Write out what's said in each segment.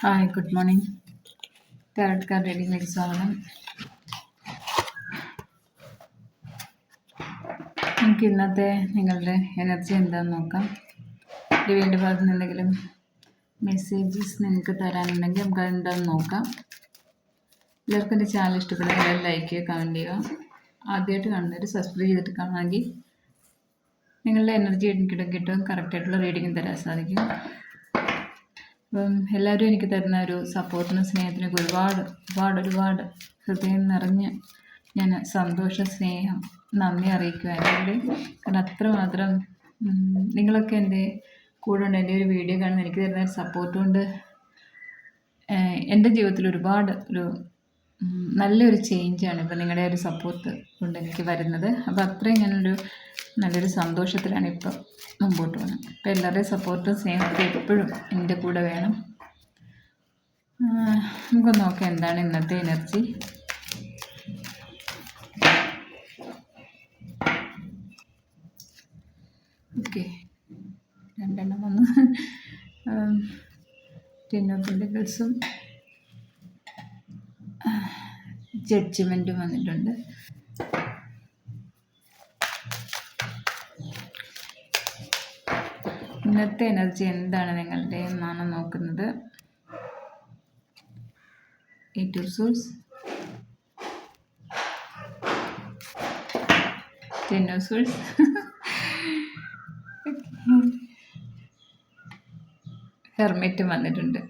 Hi good morning tarot card റീഡിംഗിലേക്ക് സ്വാഗതം നമുക്ക് ഇന്നത്തെ നിങ്ങളുടെ എനർജി എന്താണെന്ന് നോക്കാം. ഡിവൈന്റെ ഭാഗത്ത് നിന്ന് എന്തെങ്കിലും മെസ്സേജസ് നിങ്ങൾക്ക് തരാനുണ്ടെങ്കിൽ നമുക്ക് അതെന്താണെന്ന് നോക്കാം. എല്ലാവർക്കും എന്റെ ചാനൽ ഇഷ്ടപ്പെടുന്ന ലൈക്ക് ചെയ്യുക കമന്റ് ചെയ്യുക. ആദ്യമായിട്ട് കാണുന്നവർ സബ്സ്ക്രൈബ് ചെയ്തിട്ട് കാണുകയാണെങ്കിൽ നിങ്ങളുടെ എനർജി എനിക്ക് കിട്ടും കറക്റ്റായിട്ടുള്ള റീഡിംഗ് തരാൻ സാധിക്കും. അപ്പം എല്ലാവരും എനിക്ക് തരുന്ന ഒരു സപ്പോർട്ടിനും സ്നേഹത്തിനൊക്കെ ഒരുപാട് ഒരുപാട് ഒരുപാട് ഹൃദയം നിറഞ്ഞ് ഞാൻ സന്തോഷ സ്നേഹം നന്ദി അറിയിക്കുവാനുണ്ട് കാരണം അത്രമാത്രം നിങ്ങളൊക്കെ എന്റെ കൂടെ ഉണ്ട് എന്റെ ഒരു വീഡിയോ കാണുന്ന എനിക്ക് തരുന്ന ഒരു സപ്പോർട്ട് കൊണ്ട് എന്റെ ജീവിതത്തിൽ ഒരുപാട് ഒരു നല്ലൊരു ചേഞ്ചാണ് ഇപ്പം നിങ്ങളുടെ ഒരു സപ്പോർട്ട് കൊണ്ട് എനിക്ക് വരുന്നത്. അപ്പോൾ അത്രയും ഞാനൊരു നല്ലൊരു സന്തോഷത്തിലാണ് ഇപ്പം മുമ്പോട്ട് പോകുന്നത് അപ്പോൾ എല്ലാവരുടെയും സപ്പോർട്ടും സ്നേഹവും എപ്പോഴും എന്റെ കൂടെ വേണം. നമുക്ക് നോക്കാം എന്താണ് ഇന്നത്തെ എനർജി ഓക്കെ രണ്ടെണ്ണം വന്ന്. ടെൻ ഓഫ് ജഡ്ജ്മെന്റും വന്നിട്ടുണ്ട്. ഇന്നത്തെ എനർജി എന്താണ് നിങ്ങളുടെ എന്നാണ് നോക്കുന്നത്? എയ്റ്റ് ഓഫ് സോൾസ് വന്നിട്ടുണ്ട്.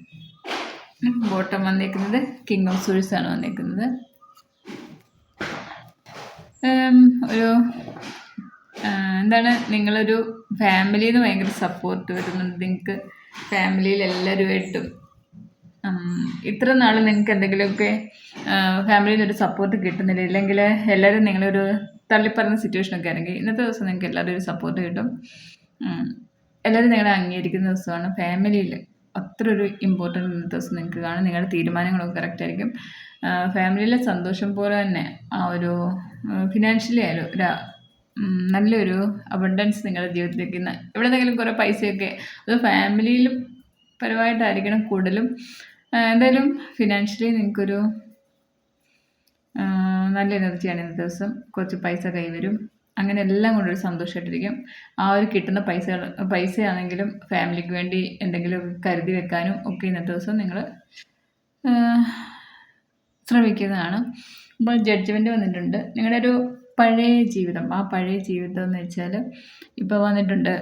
ബോട്ടം വന്നേക്കുന്നത് കിങ് ഓഫ് സൂൾസ് ആണ് വന്നേക്കുന്നത്. ഒരു എന്താണ് നിങ്ങളൊരു ഫാമിലിയിൽ നിന്ന് ഭയങ്കര സപ്പോർട്ട് വരുന്നുണ്ട്. നിങ്ങൾക്ക് ഫാമിലിയിൽ എല്ലാവരുമായിട്ടും ഇത്ര നാൾ നിങ്ങൾക്ക് എന്തെങ്കിലുമൊക്കെ ഫാമിലിയിൽ ഒരു സപ്പോർട്ട് കിട്ടുന്നില്ല? ഇല്ലെങ്കിൽ എല്ലാവരും നിങ്ങളൊരു തള്ളിപ്പറഞ്ഞ സിറ്റുവേഷനൊക്കെ ആണെങ്കിൽ ഇന്നത്തെ ദിവസം നിങ്ങൾക്ക് എല്ലാവരും ഒരു സപ്പോർട്ട് കിട്ടും. എല്ലാവരും നിങ്ങളെ അംഗീകരിക്കുന്ന ദിവസമാണ് ഫാമിലിയിൽ. അത്ര ഒരു ഇമ്പോർട്ടന്റ് ഇന്നത്തെ ദിവസം നിങ്ങൾക്ക് കാണും. നിങ്ങളുടെ തീരുമാനങ്ങളൊക്കെ കറക്റ്റ് ആയിരിക്കും. ഫാമിലിയിലെ സന്തോഷം പോലെ തന്നെ ആ ഒരു ഫിനാൻഷ്യലി ആയാലും നല്ലൊരു അബണ്ടൻസ് നിങ്ങളുടെ ജീവിതത്തിലേക്ക് എവിടെ നിന്നെങ്കിലും കുറേ പൈസയൊക്കെ അത് ഫാമിലിയിലും പരമായിട്ടായിരിക്കണം. കൂടുതലും എന്തായാലും ഫിനാൻഷ്യലി നിങ്ങൾക്കൊരു നല്ല എനർജിയാണ് ഇന്നത്തെ ദിവസം. കുറച്ച് പൈസ കൈവരും. അങ്ങനെ എല്ലാം കൊണ്ടൊരു സന്തോഷമായിട്ടിരിക്കും ആ ഒരു കിട്ടുന്ന പൈസ പൈസയാണെങ്കിലും ഫാമിലിക്ക് വേണ്ടി എന്തെങ്കിലും കരുതി വെക്കാനും ഒക്കെ ഇന്നത്തെ ദിവസം നിങ്ങൾ ശ്രമിക്കുന്നതാണ്. അപ്പോൾ ജഡ്ജ്മെന്റ് വന്നിട്ടുണ്ട്. നിങ്ങളുടെ ഒരു പഴയ ജീവിതം ആ പഴയ ജീവിതം എന്ന് വെച്ചാൽ ഇപ്പോൾ വന്നിട്ടുണ്ട്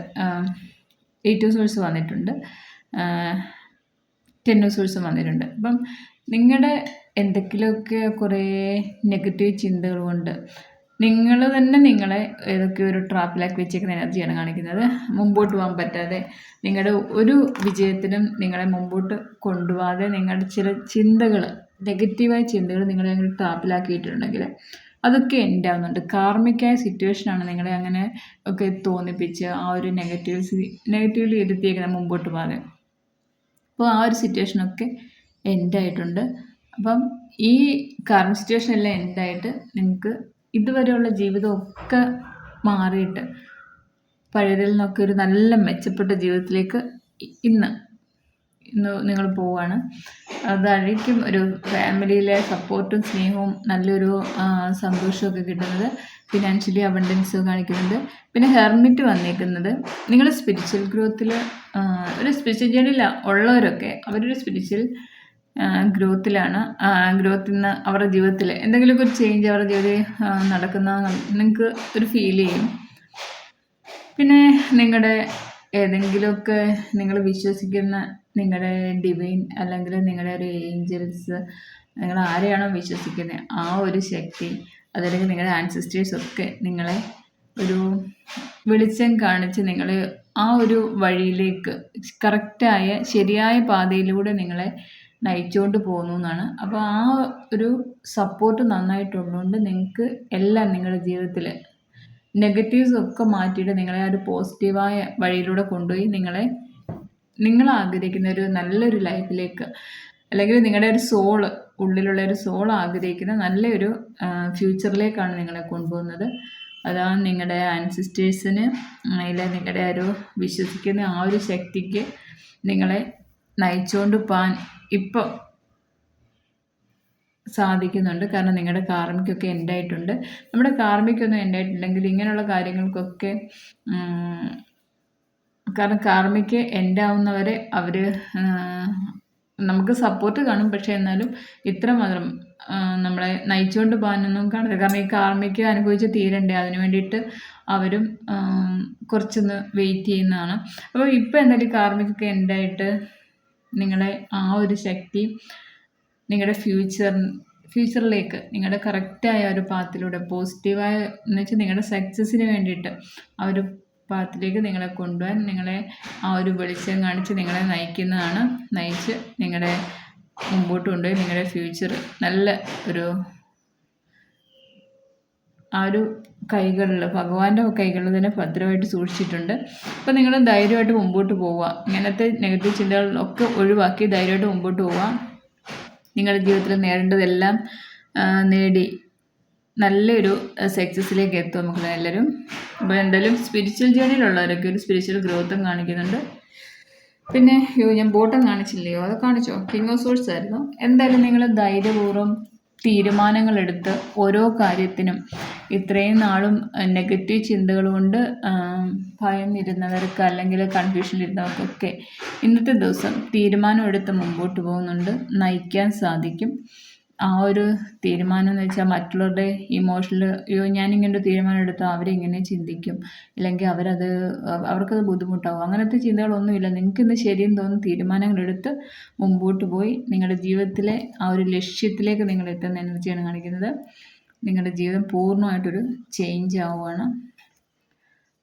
എയ്റ്റ് സോഴ്സ് വന്നിട്ടുണ്ട് ടെൻ സോഴ്സും വന്നിട്ടുണ്ട്. അപ്പം നിങ്ങളുടെ എന്തെങ്കിലുമൊക്കെ കുറേ നെഗറ്റീവ് ചിന്തകൾ കൊണ്ട് നിങ്ങൾ തന്നെ നിങ്ങളെ ഏതൊക്കെ ഒരു ട്രാപ്പിലാക്കി വെച്ചേക്കുന്ന എനർജിയാണ് കാണിക്കുന്നത്. മുമ്പോട്ട് പോകാൻ പറ്റാതെ നിങ്ങളുടെ ഒരു വിജയത്തിനും നിങ്ങളെ മുമ്പോട്ട് കൊണ്ടുപോകാതെ നിങ്ങളുടെ ചില ചിന്തകൾ നെഗറ്റീവായ ചിന്തകൾ നിങ്ങളെ ട്രാപ്പിലാക്കിയിട്ടുണ്ടെങ്കിൽ അതൊക്കെ ഉണ്ടാവുന്നുണ്ട്. കാർമിക്കായ സിറ്റുവേഷനാണ് നിങ്ങളെ അങ്ങനെ ഒക്കെ തോന്നിപ്പിച്ച് ആ ഒരു നെഗറ്റീവ് നെഗറ്റീവിൽ ഇരുത്തിയേക്കുന്ന മുമ്പോട്ട് പോകാതെ. അപ്പോൾ ആ ഒരു സിറ്റുവേഷനൊക്കെ എൻഡായിട്ടുണ്ട് അപ്പം ഈ കറണ്ട് സിറ്റുവേഷൻ എല്ലാം എൻഡായിട്ട് നിങ്ങൾക്ക് ഇതുവരെയുള്ള ജീവിതമൊക്കെ മാറിയിട്ട് പഴയതിൽ നിന്നൊക്കെ ഒരു നല്ല മെച്ചപ്പെട്ട ജീവിതത്തിലേക്ക് ഇന്ന് നിങ്ങൾ പോവാണ്. അതായിരിക്കും ഒരു ഫാമിലിയിലെ സപ്പോർട്ടും സ്നേഹവും നല്ലൊരു സന്തോഷമൊക്കെ കിട്ടുന്നത്. ഫിനാൻഷ്യലി അബണ്ടൻസ് കാണിക്കുന്നുണ്ട്. പിന്നെ ഹെർമിറ്റ് വന്നേക്കുന്നത്. നിങ്ങൾ സ്പിരിച്വൽ ഗ്രോത്തിൽ ഒരു സ്പിരിച്വൽ ജേണിയിൽ ഉള്ളവരൊക്കെ അവരൊരു സ്പിരിച്വൽ ഗ്രോത്തിലാണ് ഗ്രോത്തിൽ നിന്ന് അവരുടെ ജീവിതത്തിൽ എന്തെങ്കിലുമൊക്കെ ഒരു ചേഞ്ച് അവരുടെ ജീവിതത്തിൽ നടക്കുന്ന നിങ്ങൾക്ക് ഒരു ഫീൽ ചെയ്യും. പിന്നെ നിങ്ങളുടെ ഏതെങ്കിലുമൊക്കെ നിങ്ങൾ വിശ്വസിക്കുന്ന നിങ്ങളുടെ ഡിവൈൻ അല്ലെങ്കിൽ നിങ്ങളുടെ ഒരു ഏഞ്ചൽസ് നിങ്ങൾ ആരെയാണോ വിശ്വസിക്കുന്നത് ആ ഒരു ശക്തി അതല്ലെങ്കിൽ നിങ്ങളുടെ ആൻസിസ്റ്റേഴ്സ് ഒക്കെ നിങ്ങളെ ഒരു വെളിച്ചം കാണിച്ച് നിങ്ങളെ ആ ഒരു വഴിയിലേക്ക് കറക്റ്റായ ശരിയായ പാതയിലൂടെ നിങ്ങളെ നയിച്ചുകൊണ്ട് പോകുന്നു എന്നാണ്. അപ്പോൾ ആ ഒരു സപ്പോർട്ട് നന്നായിട്ടുള്ളതുകൊണ്ട് നിങ്ങൾക്ക് എല്ലാം നിങ്ങളുടെ ജീവിതത്തിൽ നെഗറ്റീവ്സ് ഒക്കെ മാറ്റിയിട്ട് നിങ്ങളെ ആ ഒരു പോസിറ്റീവായ വഴിയിലൂടെ കൊണ്ടുപോയി നിങ്ങളെ നിങ്ങൾ ആഗ്രഹിക്കുന്ന ഒരു നല്ലൊരു ലൈഫിലേക്ക് അല്ലെങ്കിൽ നിങ്ങളുടെ ഒരു സോൾ ഉള്ളിലുള്ള ഒരു സോൾ ആഗ്രഹിക്കുന്ന നല്ലൊരു ഫ്യൂച്ചറിലേക്കാണ് നിങ്ങളെ കൊണ്ടുപോകുന്നത്. അതാണ് നിങ്ങളുടെ ആൻസിസ്റ്റേഴ്സിന് അതിലെ നിങ്ങളുടെ ഒരു വിശ്വസിക്കുന്ന ആ ഒരു ശക്തിക്ക് നിങ്ങളെ നയിച്ചുകൊണ്ട് പോകാൻ ഇപ്പം സാധിക്കുന്നുണ്ട്. കാരണം നിങ്ങളുടെ കാർമിക്കൊക്കെ എൻഡായിട്ടുണ്ട് നമ്മുടെ കാർമിക്കൊന്നും എൻഡായിട്ടില്ലെങ്കിൽ ഇങ്ങനെയുള്ള കാര്യങ്ങൾക്കൊക്കെ കാരണം കാർമിക്ക് എൻഡാവുന്നവരെ അവർ നമുക്ക് സപ്പോർട്ട് കാണും. പക്ഷേ എന്നാലും ഇത്ര മാത്രം നമ്മളെ നയിച്ചുകൊണ്ട് പോകാനൊന്നും കാണില്ല കാരണം ഈ കാർമിക്ക് അനുഭവിച്ച് തീരണ്ടേ? അതിന് വേണ്ടിയിട്ട് അവരും കുറച്ചൊന്ന് വെയിറ്റ് ചെയ്യുന്നതാണ്. അപ്പോൾ ഇപ്പോൾ എന്തായാലും കാർമിക്കൊക്കെ എൻഡായിട്ട് നിങ്ങളെ ആ ഒരു ശക്തി നിങ്ങളുടെ ഫ്യൂച്ചർ ഫ്യൂച്ചറിലേക്ക് നിങ്ങളുടെ കറക്റ്റായ ഒരു പാത്തിലൂടെ പോസിറ്റീവായ എന്ന് വെച്ചാൽ നിങ്ങളുടെ സക്സസ്സിന് വേണ്ടിയിട്ട് ആ ഒരു പാത്തിലേക്ക് നിങ്ങളെ കൊണ്ടുപോകാൻ നിങ്ങളെ ആ ഒരു വെളിച്ചം കാണിച്ച് നിങ്ങളെ നയിക്കുന്നതാണ് നയിച്ച് നിങ്ങളുടെ മുമ്പോട്ട് കൊണ്ടുപോയി നിങ്ങളുടെ ഫ്യൂച്ചർ നല്ല ഒരു ആ ഒരു കൈകളിൽ ഭഗവാന്റെ കൈകളിൽ തന്നെ ഭദ്രമായിട്ട് സൂക്ഷിച്ചിട്ടുണ്ട്. അപ്പോൾ നിങ്ങൾ ധൈര്യമായിട്ട് മുമ്പോട്ട് പോവുക. ഇങ്ങനത്തെ നെഗറ്റീവ് ചിന്തകളൊക്കെ ഒഴിവാക്കി ധൈര്യമായിട്ട് മുമ്പോട്ട് പോവുക. നിങ്ങളുടെ ജീവിതത്തിൽ നേടേണ്ടതെല്ലാം നേടി നല്ലൊരു സക്സസ്സിലേക്ക് എത്തും നമുക്ക് എല്ലാവരും. അപ്പോൾ എന്തായാലും സ്പിരിച്വൽ ജേണിയിലുള്ളവരൊക്കെ ഒരു സ്പിരിച്വൽ ഗ്രോത്തും കാണിക്കുന്നുണ്ട്. പിന്നെ യു ഞാൻ ബോട്ടം കാണിച്ചില്ലയോ? അത് കാണിച്ചോ? കിങ് ഓഫ് സോഴ്സ് ആയിരുന്നു. എന്തായാലും നിങ്ങൾ ധൈര്യപൂർവം തീരുമാനങ്ങളെടുത്ത് ഓരോ കാര്യത്തിനും ഇത്രയും നാളും നെഗറ്റീവ് ചിന്തകൾ കൊണ്ട് ആം, ഭയം ഇരുന്നവർക്ക് അല്ലെങ്കിൽ കൺഫ്യൂഷനിലിരുന്നവർക്കൊക്കെ ഇന്നത്തെ ദിവസം തീരുമാനമെടുത്ത് മുമ്പോട്ട് പോകുന്നുണ്ട്. നയിക്കാൻ സാധിക്കും. ആ ഒരു തീരുമാനം എന്ന് വെച്ചാൽ മറ്റുള്ളവരുടെ ഇമോഷണൽ അയ്യോ ഞാനിങ്ങനെ തീരുമാനം എടുത്താൽ അവരിങ്ങനെ ചിന്തിക്കും. ഇല്ലെങ്കിൽ അവരത് അവ- അവർക്കത് ബുദ്ധിമുട്ടാവും. അങ്ങനത്തെ ചിന്തകളൊന്നുമില്ല. നിങ്ങൾക്ക് ഇന്ന് ശരിയെന്ന് തോന്നുന്ന തീരുമാനങ്ങളെടുത്ത് മുമ്പോട്ട് പോയി നിങ്ങളുടെ ജീവിതത്തിലെ ആ ഒരു ലക്ഷ്യത്തിലേക്ക് നിങ്ങൾ എത്തുന്ന എനർജിയാണ് കാണിക്കുന്നത്. നിങ്ങളുടെ ജീവിതം പൂർണമായിട്ടൊരു ചേഞ്ച് ആവുകയാണ്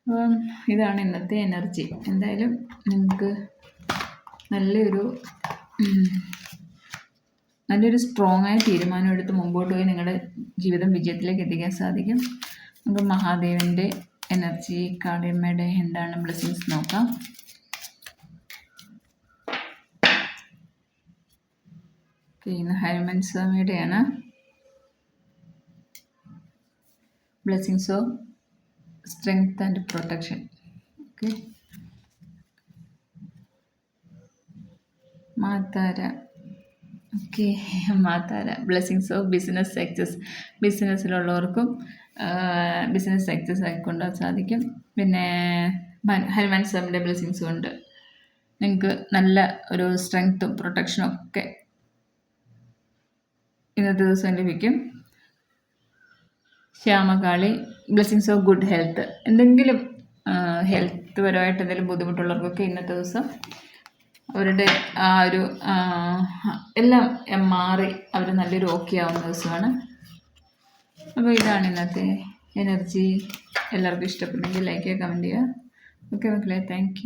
അപ്പം ഇതാണ് ഇന്നത്തെ എനർജി എന്തായാലും നിങ്ങൾക്ക് നല്ലൊരു നല്ലൊരു സ്ട്രോങ് ആയ തീരുമാനം എടുത്ത് മുമ്പോട്ട് പോയി നിങ്ങളുടെ ജീവിതം വിജയത്തിലേക്ക് എത്തിക്കാൻ സാധിക്കും. നമുക്ക് മഹാദേവന്റെ എനർജി കാളിയമ്മയുടെ എന്താണ് ബ്ലെസ്സിങ്സ് നോക്കാം. ഇന്ന് Hanuman സ്വാമിയുടെയാണ്. Blessings of strength and protection okay മാതാര okay മാതാര ബ്ലെസ്സിങ്സ് ഓഫ് ബിസിനസ് സക്സസ് ബിസിനസ്സിലുള്ളവർക്കും ബിസിനസ് സക്സസ് ആക്കി കൊണ്ടുപോകാൻ സാധിക്കും. പിന്നെ മൻ- ഹനുമാൻ സ്വാമിയുടെ ബ്ലെസ്സിങ്സും ഉണ്ട്. നിങ്ങൾക്ക് നല്ല ഒരു സ്ട്രെങ്ത്തും പ്രൊട്ടക്ഷനും ഒക്കെ ഇന്നത്തെ ദിവസം ലഭിക്കും. Shyamakali blessings of good health എന്തെങ്കിലും ഹെൽത്ത് പരമായിട്ട് എന്തെങ്കിലും ബുദ്ധിമുട്ടുള്ളവർക്കൊക്കെ ഇന്നത്തെ ദിവസം അവരുടെ ആ ഒരു എല്ലാം മാറി അവർ നല്ലൊരു ഓക്കെ ആവുന്ന ദിവസമാണ്. അപ്പോൾ ഇതാണ് ഇന്നത്തെ എനർജി എല്ലാവർക്കും ഇഷ്ടപ്പെട്ടെങ്കിൽ ലൈക്ക് ചെയ്യുക കമന്റ് ചെയ്യുക. ഓക്കെ മക്കളെ താങ്ക്